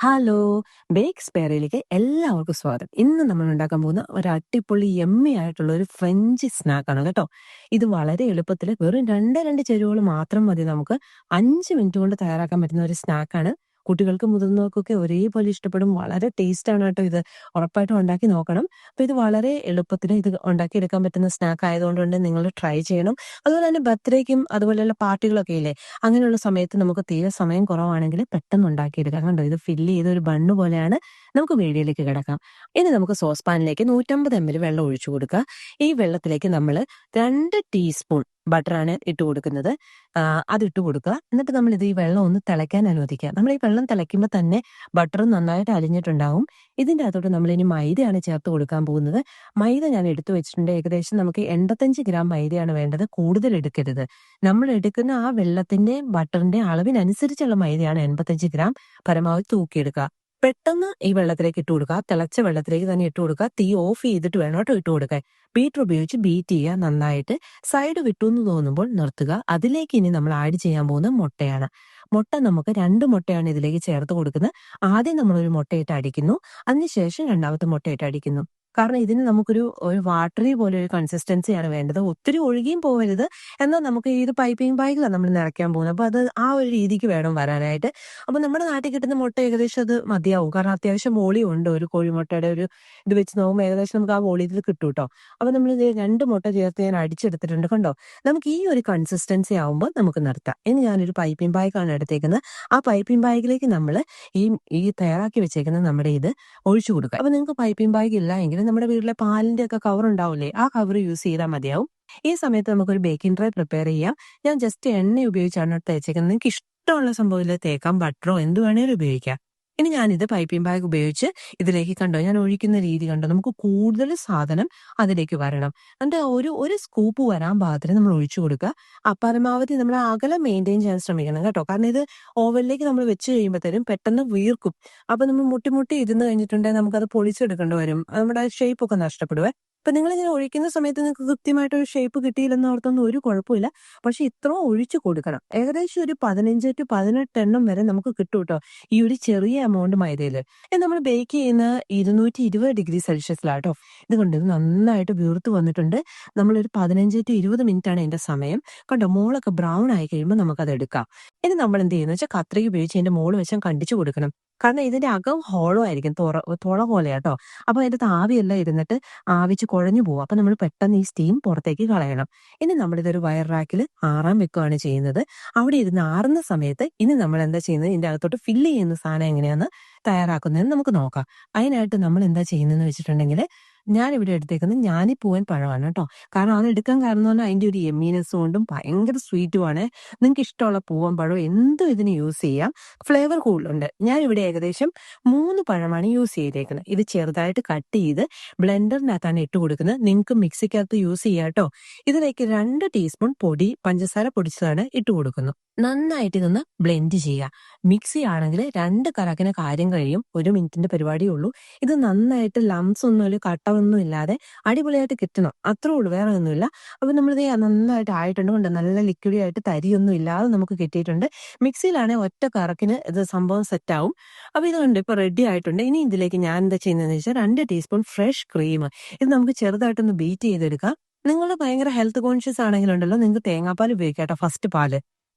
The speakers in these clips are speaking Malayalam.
ഹലോ ബേക്ക് സ്പെയറിലേക്ക് എല്ലാവർക്കും സ്വാഗതം. ഇന്ന് നമ്മൾ ഉണ്ടാക്കാൻ പോകുന്ന ഒരു അടിപൊളി എമ്മി ആയിട്ടുള്ള ഒരു ഫ്രഞ്ച് സ്നാക്കാണ് കേട്ടോ. ഇത് വളരെ എളുപ്പത്തിൽ വെറും രണ്ട് രണ്ട് ചേരുവകൾ മാത്രം മതി നമുക്ക്. അഞ്ച് മിനിറ്റ് കൊണ്ട് തയ്യാറാക്കാൻ പറ്റുന്ന ഒരു സ്നാക്കാണ് കുട്ടികൾക്ക് മുതിർന്നവർക്കൊക്കെ ഒരേപോലെ ഇഷ്ടപ്പെടും. വളരെ ടേസ്റ്റ് ആണ് കേട്ടോ ഇത്. ഉറപ്പായിട്ടും ഉണ്ടാക്കി നോക്കണം. അപ്പൊ ഇത് വളരെ എളുപ്പത്തിൽ ഇത് ഉണ്ടാക്കി എടുക്കാൻ പറ്റുന്ന സ്നാക്ക് ആയതുകൊണ്ട് തന്നെ നിങ്ങൾ ട്രൈ ചെയ്യണം. അതുപോലെ തന്നെ ബർത്ത്ഡേക്കും അതുപോലെയുള്ള പാർട്ടികളൊക്കെ ഇല്ലേ? അങ്ങനെയുള്ള സമയത്ത് നമുക്ക് തീരെ സമയം കുറവാണെങ്കിൽ പെട്ടെന്ന് ഉണ്ടാക്കിയെടുക്കാം. കണ്ടോ? ഇത് ഫില്ല് ചെയ്ത ഒരു ബണ്ണ് പോലെയാണ്. നമുക്ക് വീഡിയോയിലേക്ക് കിടക്കാം. ഇനി നമുക്ക് സോസ് പാനിലേക്ക് നൂറ്റമ്പത് എം എൽ വെള്ളം ഒഴിച്ചു കൊടുക്കുക ഈ വെള്ളത്തിലേക്ക് നമ്മൾ രണ്ട് ടീസ്പൂൺ ബട്ടറാണ് ഇട്ട് കൊടുക്കുന്നത്. അതിട്ട് കൊടുക്കുക. എന്നിട്ട് നമ്മൾ ഇത് ഈ വെള്ളം ഒന്ന് തിളയ്ക്കാൻ അനുവദിക്കുക. നമ്മൾ ഈ വെള്ളം തിളയ്ക്കുമ്പോൾ തന്നെ ബട്ടർ നന്നായിട്ട് അലിഞ്ഞിട്ടുണ്ടാവും. ഇതിന്റെ അകത്തോട്ട് നമ്മൾ ഇനി മൈദയാണ് ചേർത്ത് കൊടുക്കാൻ പോകുന്നത്. മൈദ ഞാൻ എടുത്തു വെച്ചിട്ടുണ്ട്. ഏകദേശം നമുക്ക് എൺപത്തഞ്ച് ഗ്രാം മൈദയാണ് വേണ്ടത്. കൂടുതൽ എടുക്കരുത്. നമ്മൾ എടുക്കുന്ന ആ വെള്ളത്തിന്റെ ബട്ടറിന്റെ അളവിനനുസരിച്ചുള്ള മൈദയാണ് എൺപത്തഞ്ച് ഗ്രാം. പരമാവധി തൂക്കിയെടുക്കുക. പെട്ടെന്ന് ഈ വെള്ളത്തിലേക്ക് ഇട്ട് കൊടുക്കുക. തിളച്ച വെള്ളത്തിലേക്ക് തന്നെ ഇട്ട് കൊടുക്കുക. തീ ഓഫ് ചെയ്തിട്ട് വേണം കേട്ടോ ഇട്ട് കൊടുക്കാൻ. ബീറ്റർ ഉപയോഗിച്ച് ബീറ്റ് ചെയ്യുക നന്നായിട്ട്. സൈഡ് വിട്ടു എന്ന് തോന്നുമ്പോൾ നിർത്തുക. അതിലേക്ക് ഇനി നമ്മൾ ആഡ് ചെയ്യാൻ പോകുന്ന മുട്ടയാണ്. മുട്ട നമുക്ക് രണ്ട് മുട്ടയാണ് ഇതിലേക്ക് ചേർത്ത് കൊടുക്കുന്നത്. ആദ്യം നമ്മളൊരു മുട്ടയിട്ട് അടിക്കുന്നു. അതിനുശേഷം രണ്ടാമത്തെ മുട്ടയിട്ട് അടിക്കുന്നു. കാരണം ഇതിന് നമുക്കൊരു ഒരു വാട്ടറി പോലെ ഒരു കൺസിസ്റ്റൻസിയാണ് വേണ്ടത്. ഒത്തിരി ഒഴുകിയും പോകരുത് എന്നാൽ നമുക്ക് ഒരു പൈപ്പിംഗ് ബാഗിലാണ് നമ്മൾ നിറയ്ക്കാൻ പോകുന്നത്. അപ്പോൾ അത് ആ ഒരു രീതിക്ക് വേണം വരാനായിട്ട്. അപ്പോൾ നമ്മുടെ നാട്ടിൽ കിട്ടുന്ന മുട്ട ഏകദേശം അത് മതിയാവും. കാരണം അത്യാവശ്യം വോളി ഉണ്ട്. ഒരു കോഴിമുട്ടയുടെ ഒരു ഇത് വെച്ച് നോക്കുമ്പോൾ ഏകദേശം നമുക്ക് ആ വോളിയത്തിൽ കിട്ടും കേട്ടോ. അപ്പോൾ നമ്മൾ ഇത് രണ്ട് മുട്ട ചേർത്ത് ഞാൻ അടിച്ചെടുത്തിട്ടുണ്ട് കണ്ടോ? നമുക്ക് ഈ ഒരു കൺസിസ്റ്റൻസി ആവുമ്പോൾ നമുക്ക് നിർത്താം. ഇനി ഞാനൊരു പൈപ്പിംഗ് ബാഗാണ് എടുത്തേക്കുന്നത്. ആ പൈപ്പിംഗ് ബാഗിലേക്ക് നമ്മൾ ഈ ഈ തയ്യാറാക്കി വെച്ചേക്കുന്ന നമ്മുടെ ഇത് ഒഴിച്ചു കൊടുക്കുക. അപ്പോൾ നിങ്ങൾക്ക് പൈപ്പിംഗ് ബാഗ് ഇല്ല എങ്കിൽ നമ്മുടെ വീട്ടിലെ പാലിന്റെ ഒക്കെ കവർ ഉണ്ടാവില്ലേ ആ കവർ യൂസ് ചെയ്താൽ മതിയാവും. ഈ സമയത്ത് നമുക്കൊരു ബേക്കിംഗ് ട്രേ പ്രിപ്പയർ ചെയ്യാം. ഞാൻ ജസ്റ്റ് എണ്ണ ഉപയോഗിച്ചാണ് തേച്ചേക്കുന്നത്. നിങ്ങൾക്ക് ഇഷ്ടമുള്ള സംഭവത്തിൽ തേക്കാം. ബട്ടറോ എന്ത് വേണേലും ഉപയോഗിക്കാം. ഇനി ഞാനിത് പൈപ്പിംഗ് ബാഗ് ഉപയോഗിച്ച് ഇതിലേക്ക് കണ്ടോ ഞാൻ ഒഴിക്കുന്ന രീതി കണ്ടോ നമുക്ക് കൂടുതൽ സാധനം അതിലേക്ക് വരണം. എന്നിട്ട് ഒരു ഒരു സ്കൂപ്പ് വരാൻ പാകത്തിന് നമ്മൾ ഒഴിച്ചു കൊടുക്കുക. ആ പരമാവധി നമ്മൾ അകലം മെയിന്റെയിൻ ചെയ്യാൻ ശ്രമിക്കണം കേട്ടോ. കാരണം ഇത് ഓവനിലേക്ക് നമ്മൾ വെച്ച് കഴിയുമ്പോഴത്തേനും പെട്ടെന്ന് വീർക്കും. അപ്പൊ നമ്മൾ മുട്ടിമുട്ടി മുട്ടി ഇരുന്ന് കഴിഞ്ഞിട്ടുണ്ടെങ്കിൽ നമുക്കത് പൊളിച്ചെടുക്കേണ്ടി വരും. നമ്മുടെ ഷേപ്പ് ഒക്കെ നഷ്ടപ്പെടുവേ. അപ്പൊ നിങ്ങൾ ഇങ്ങനെ ഒഴിക്കുന്ന സമയത്ത് നിങ്ങൾക്ക് കൃത്യമായിട്ട് ഒരു ഷേപ്പ് കിട്ടിയില്ലെന്ന് ഓർത്തൊന്നും ഒരു കുഴപ്പമില്ല. പക്ഷെ ഇത്ര ഒഴിച്ചു കൊടുക്കണം. ഏകദേശം ഒരു പതിനഞ്ച് ടു പതിനെട്ട് എണ്ണം വരെ നമുക്ക് കിട്ടും കേട്ടോ. ഈ ഒരു ചെറിയ എമൗണ്ട് മൈദയിൽ നമ്മൾ ബേക്ക് ചെയ്യുന്ന ഇരുന്നൂറ്റി ഇരുപത് ഡിഗ്രി സെൽഷ്യസിലാട്ടോ ഇത് കൊണ്ട്? നന്നായിട്ട് വീർത്ത് വന്നിട്ടുണ്ട്. നമ്മളൊരു പതിനഞ്ച് ടു ഇരുപത് മിനിറ്റ് ആണ് ഇതിന്റെ സമയം. കണ്ടോ? മോളൊക്കെ ബ്രൗൺ ആയി കഴിയുമ്പോൾ നമുക്കത് എടുക്കാം. ഇനി നമ്മൾ എന്ത് ചെയ്യുന്നത് വെച്ചാൽ കത്രിക ഉപയോഗിച്ച് ഇതിന്റെ മോൾ വെച്ചാൽ കണ്ടിച്ചു കൊടുക്കണം. കാരണം ഇതിന്റെ അകം ഹോളോ ആയിരിക്കും. തുറ തുള പോലെ കേട്ടോ. അപ്പൊ അതിന്റെ ആവിയെല്ലാം ഇരുന്നിട്ട് ആവിച്ച് കുഴഞ്ഞു പോകും അപ്പൊ നമ്മൾ പെട്ടെന്ന് ഈ സ്റ്റീം പുറത്തേക്ക് കളയണം. ഇനി നമ്മളിതൊരു വയർ റാക്കിൽ ആറാൻ വെക്കുകയാണ് ചെയ്യുന്നത്. അവിടെ ഇരുന്ന് ആറുന്ന സമയത്ത് ഇനി നമ്മൾ എന്താ ചെയ്യുന്നത്? ഇതിന്റെ അകത്തോട്ട് ഫില്ല് ചെയ്യുന്ന സാധനം എങ്ങനെയാണ് തയ്യാറാക്കുന്നതെന്ന് നമുക്ക് നോക്കാം. അതിനായിട്ട് നമ്മൾ എന്താ ചെയ്യുന്നതെന്ന് വെച്ചിട്ടുണ്ടെങ്കിൽ ഞാൻ ഇവിടെ എടുത്തേക്കുന്നത് ഞാനിപ്പൂവൻ പഴമാണ് കേട്ടോ. കാരണം അത് എടുക്കാൻ കാരണം എന്ന് പറഞ്ഞാൽ അതിന്റെ ഒരു എമ്മീനസ് കൊണ്ടും ഭയങ്കര സ്വീറ്റുമാണ് നിങ്ങൾക്ക് ഇഷ്ടമുള്ള പൂവൻ പഴം എന്തും ഇതിന് യൂസ് ചെയ്യാം. ഫ്ലേവർ കൂടുതലുണ്ട്. ഞാൻ ഇവിടെ ഏകദേശം മൂന്ന് പഴമാണ് യൂസ് ചെയ്തേക്കുന്നത്. ഇത് ചെറുതായിട്ട് കട്ട് ചെയ്ത് ബ്ലെൻഡറിനകത്താണ് ഇട്ട് കൊടുക്കുന്നത്. നിങ്ങൾക്ക് മിക്സിക്കകത്ത് യൂസ് ചെയ്യാം കേട്ടോ. ഇതിലേക്ക് രണ്ട് ടീസ്പൂൺ പൊടി പഞ്ചസാര പൊടിച്ചതാണ് ഇട്ട് കൊടുക്കുന്നു നന്നായിട്ട് ഇതൊന്ന് ബ്ലെൻഡ് ചെയ്യുക. മിക്സി ആണെങ്കിൽ രണ്ട് കറക്കിന് കാര്യം കഴിയും. ഒരു മിനിറ്റിന്റെ പരിപാടിയേ ഉള്ളൂ. ഇത് നന്നായിട്ട് ലംസ് ഒന്നും ഒരു കട്ടമൊന്നും ഇല്ലാതെ അടിപൊളിയായിട്ട് കിട്ടണം. അത്രേ ഉള്ളൂ. വേറെ ഒന്നുമില്ല. അപ്പൊ നമ്മളിത് നന്നായിട്ട് ആയിട്ടുണ്ട് കൊണ്ട് നല്ല ലിക്വിഡി ആയിട്ട് തരിയൊന്നും ഇല്ലാതെ നമുക്ക് കിട്ടിയിട്ടുണ്ട്. മിക്സിയിലാണെങ്കിൽ ഒറ്റ കറക്കിന് ഇത് സംഭവം സെറ്റ് ആവും. അപ്പൊ ഇതുകൊണ്ട് കണ്ട് ഇപ്പൊ റെഡി ആയിട്ടുണ്ട്. ഇനി ഇതിലേക്ക് ഞാൻ എന്താ ചെയ്യുന്നതെന്ന് വെച്ചാൽ രണ്ട് ടീസ്പൂൺ ഫ്രഷ് ക്രീം ഇത് നമുക്ക് ചെറുതായിട്ടൊന്ന് ബീറ്റ് ചെയ്തെടുക്കാം. നിങ്ങൾ ഭയങ്കര ഹെൽത്ത് കോൺഷ്യസ് ആണെങ്കിലുണ്ടല്ലോ. നിങ്ങൾക്ക് തേങ്ങാപ്പാൽ ഉപയോഗിക്കാം കേട്ടോ. ഫസ്റ്റ് പാൽ.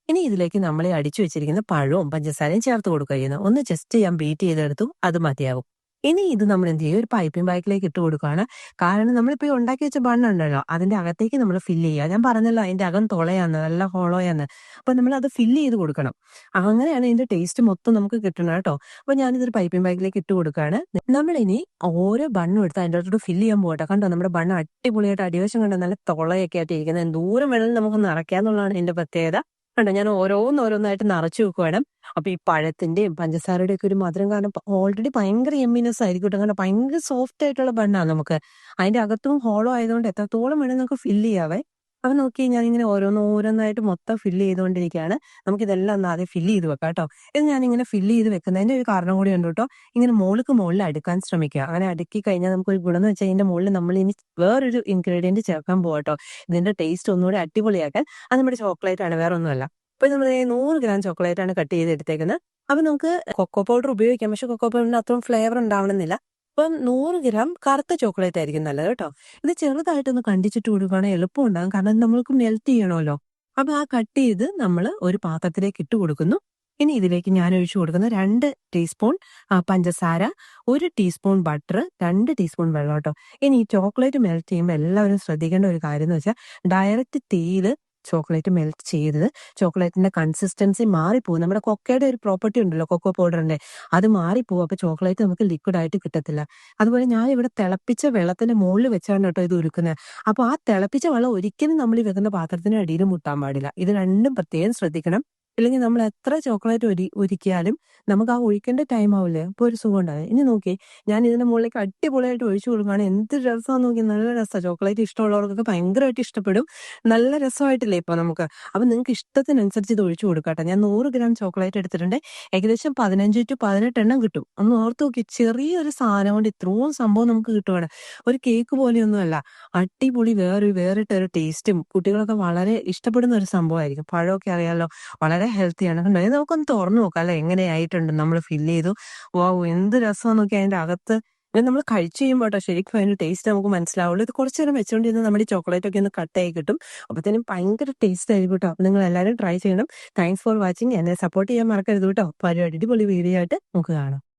ഇനി ഇതിലേക്ക് നമ്മൾ അടിച്ചു വെച്ചിരിക്കുന്ന പഴവും പഞ്ചസാരയും ചേർത്ത് കൊടുക്കുകയാണ് ഒന്ന് ജസ്റ്റ് ഞാൻ ബീറ്റ് ചെയ്തെടുത്തു അത് മതിയാവും. ഇനി ഇത് നമ്മൾ എന്ത് ചെയ്യും? ഒരു പൈപ്പിംഗ് ബാഗിലേക്ക് ഇട്ട് കൊടുക്കുകയാണ്. കാരണം നമ്മളിപ്പോ ഈ ഉണ്ടാക്കി വെച്ച ബണ്ണുണ്ടല്ലോ അതിന്റെ അകത്തേക്ക് നമ്മൾ ഫില്ല് ചെയ്യുക. ഞാൻ പറഞ്ഞല്ലോ അതിന്റെ അകം തുളയാന്ന് നല്ല ഹോളോയാന്ന് അപ്പൊ നമ്മൾ അത് ഫില്ല് ചെയ്ത് കൊടുക്കണം. അങ്ങനെയാണ് ഇതിന്റെ ടേസ്റ്റ് മൊത്തം നമുക്ക് കിട്ടണം കേട്ടോ. അപ്പൊ ഞാനിതൊരു പൈപ്പിംഗ് ബാഗിലേക്ക് ഇട്ട് കൊടുക്കുകയാണ്. നമ്മളിനി ഓരോ ബണ്ണും എടുത്ത് അതിന്റെ അകത്തോട്ട് ഫില്ല് ചെയ്യാൻ പോകട്ടെ. കണ്ടോ നമ്മുടെ ബണ്ണ് അടിപൊളിയായിട്ട് അടിവശം കണ്ടോ നല്ല തുളയൊക്കെ ആയിട്ട് ഇരിക്കുന്നത് ദൂരം വേണമെങ്കിൽ നമുക്ക് നിറയ്ക്കാന്നുള്ളതാണ് ഇതിന്റെ പ്രത്യേകത. കണ്ടോ? ഞാൻ ഓരോന്നോരോന്നായിട്ട് നിറച്ചു വെക്കുവാണ്. അപ്പൊ ഈ പഴത്തിന്റെയും പഞ്ചസാരയുടെ ഒക്കെ ഒരു മധുരം കാരണം ഓൾറെഡി ഭയങ്കര എമ്മിനസ് ആയിരിക്കും കേട്ടോ കാരണം ഭയങ്കര സോഫ്റ്റ് ആയിട്ടുള്ള ബണ്ണാണ് നമുക്ക്. അതിന്റെ അകത്തും ഹോളോ ആയതുകൊണ്ട് എത്രത്തോളം വേണമെങ്കിൽ നമുക്ക് ഫില്ല് ചെയ്യാവേ. അപ്പൊ നോക്കി ഞാൻ ഇങ്ങനെ ഓരോന്ന് ഓരോന്നായിട്ട് മൊത്തം ഫില്ല് ചെയ്തുകൊണ്ടിരിക്കുകയാണ്. നമുക്ക് ഇതെല്ലാം ഒന്ന് ആദ്യം ഫില്ല് ചെയ്ത് വെക്കാം കേട്ടോ. ഇത് ഞാനിങ്ങനെ ഫില്ല് ചെയ്ത് വെക്കുന്നതിന്റെ ഒരു കാരണം കൂടി ഉണ്ട് കേട്ടോ. ഇങ്ങനെ മുകൾക്ക് മുകളിൽ അടുക്കാൻ ശ്രമിക്കുക. അങ്ങനെ അടുക്കി കഴിഞ്ഞാൽ നമുക്ക് ഒരു ഗുണം എന്ന് വെച്ചാൽ ഇതിന്റെ മുകളിൽ നമ്മൾ ഇനി വേറൊരു ഇൻഗ്രീഡിയന്റ് ചേർക്കാൻ പോകട്ടോ ഇതിന്റെ ടേസ്റ്റ് ഒന്നുകൂടി അടിപൊളിയാക്കാൻ. അത് നമ്മുടെ ചോക്ലേറ്റ് ആണ് വേറെ ഒന്നുമല്ല അപ്പൊ നമ്മൾ നൂറ് ഗ്രാം ചോക്ലേറ്റ് ആണ് കട്ട് ചെയ്ത് എടുത്തേക്കുന്നത്. അപ്പൊ നമുക്ക് കൊക്കോ പൗഡർ ഉപയോഗിക്കാം. പക്ഷെ കൊക്കോ പൗഡറിന് അത്രയും ഫ്ലേവർ ഉണ്ടാവണമെന്നില്ല. അപ്പം നൂറ് ഗ്രാം കറുത്ത ചോക്ലേറ്റ് ആയിരിക്കും നല്ലത് കേട്ടോ. ഇത് ചെറുതായിട്ടൊന്ന് കണ്ടിച്ചിട്ട് കൊടുക്കുകയാണെങ്കിൽ എളുപ്പം ഉണ്ടാകും കാരണം നമ്മൾക്ക് മെൽറ്റ് ചെയ്യണമല്ലോ. അപ്പൊ ആ കട്ട് ചെയ്ത് നമ്മൾ ഒരു പാത്രത്തിലേക്ക് ഇട്ട് കൊടുക്കുന്നു. ഇനി ഇതിലേക്ക് ഞാൻ ഒഴിച്ചു കൊടുക്കുന്ന രണ്ട് ടീസ്പൂൺ പഞ്ചസാര ഒരു ടീസ്പൂൺ ബട്ടർ രണ്ട് ടീസ്പൂൺ വെള്ളം കേട്ടോ. ഇനി ഈ ചോക്ലേറ്റ് മെൽറ്റ് ചെയ്യുമ്പോൾ എല്ലാവരും ശ്രദ്ധിക്കേണ്ട ഒരു കാര്യം എന്ന് വെച്ചാൽ ഡയറക്റ്റ് തീയിൽ ചോക്ലേറ്റ് മെൽറ്റ് ചെയ്തത്. ചോക്ലേറ്റിന്റെ കൺസിസ്റ്റൻസി മാറിപ്പോകും നമ്മുടെ കൊക്കയുടെ ഒരു പ്രോപ്പർട്ടി ഉണ്ടല്ലോ കൊക്കോ പൗഡറിന്റെ. അത് മാറിപ്പോകും അപ്പൊ ചോക്ലേറ്റ് നമുക്ക് ലിക്വിഡ് ആയിട്ട് കിട്ടത്തില്ല. അതുപോലെ ഞാൻ ഇവിടെ തിളപ്പിച്ച വെള്ളത്തിന്റെ മുകളിൽ വെച്ചാണ് കേട്ടോ ഇത് ഒരുക്കുന്നത് അപ്പോൾ ആ തിളപ്പിച്ച വെള്ളം ഒരിക്കലും നമ്മൾ ഈ വെക്കുന്ന പാത്രത്തിന് അടിയിൽ മുട്ടാൻ പാടില്ല. ഇത് രണ്ടും പ്രത്യേകം ശ്രദ്ധിക്കണം. ഇല്ലെങ്കിൽ നമ്മൾ എത്ര ചോക്ലേറ്റ് ഒരി ഒരിക്കിയാലും നമുക്ക് ആ ഒഴിക്കേണ്ട ടൈം ആവില്ലേ? അപ്പോൾ ഒരു സുഖം ഉണ്ടാവില്ല? ഇനി നോക്കി ഞാൻ ഇതിന്റെ മുകളിലേക്ക് അടിപൊളിയായിട്ട് ഒഴിച്ചു കൊടുക്കുകയാണ് എന്ത് രസമാണെന്ന് നോക്കി നല്ല രസമാണ് ചോക്ലേറ്റ് ഇഷ്ടമുള്ളവർക്കൊക്കെ ഭയങ്കരമായിട്ട് ഇഷ്ടപ്പെടും. നല്ല രസമായിട്ടില്ലേ ഇപ്പൊ നമുക്ക്? അപ്പൊ നിങ്ങൾക്ക് ഇഷ്ടത്തിനനുസരിച്ച് ഇത് ഒഴിച്ചു കൊടുക്കട്ടെ. ഞാൻ നൂറ് ഗ്രാം ചോക്ലേറ്റ് എടുത്തിട്ടുണ്ട്. ഏകദേശം പതിനഞ്ച് ടു പതിനെട്ട് എണ്ണം കിട്ടും. ഒന്ന് ഓർത്ത് നോക്കി ചെറിയൊരു സാധനം കൊണ്ട് ഇത്രയും സംഭവം നമുക്ക് കിട്ടുവാണ്. ഒരു കേക്ക് പോലെയൊന്നുമല്ല. അടിപൊളി വേറൊരു വേറിട്ട ഒരു ടേസ്റ്റും കുട്ടികളൊക്കെ വളരെ ഇഷ്ടപ്പെടുന്ന ഒരു സംഭവമായിരിക്കും. പഴമൊക്കെ അറിയാലോ. വളരെ ഹെൽത്തിയാണ് കണ്ടോ? നമുക്കൊന്ന് തുറന്നു നോക്കാം അല്ലെ? എങ്ങനെയായിട്ടുണ്ട്? നമ്മൾ ഫില്ല് ചെയ്തു. വാവ് എന്ത് രസം നോക്കി അതിന്റെ അകത്ത് ഇത് നമ്മൾ കഴിച്ചു കഴിയുമ്പോൾ കേട്ടോ ശരിക്കും അതിന്റെ ടേസ്റ്റ് നമുക്ക് മനസ്സിലാവുള്ളൂ. ഇത് കുറച്ചു നേരം വെച്ചുകൊണ്ടിരുന്ന നമ്മുടെ ചോക്ലേറ്റ് ഒക്കെ ഒന്ന് കട്ട് ആയി കിട്ടും. അപ്പത്തേനും ഭയങ്കര ടേസ്റ്റ് ആയിരിക്കും കേട്ടോ. നിങ്ങൾ എല്ലാവരും ട്രൈ ചെയ്യണം. താങ്ക്സ് ഫോർ വാച്ചിങ് എന്നെ സപ്പോർട്ട് ചെയ്യാൻ മറക്കരുത് കേട്ടോ. പരിപാടി അടിപൊളി വീഡിയോ ആയിട്ട് നമുക്ക് കാണാം.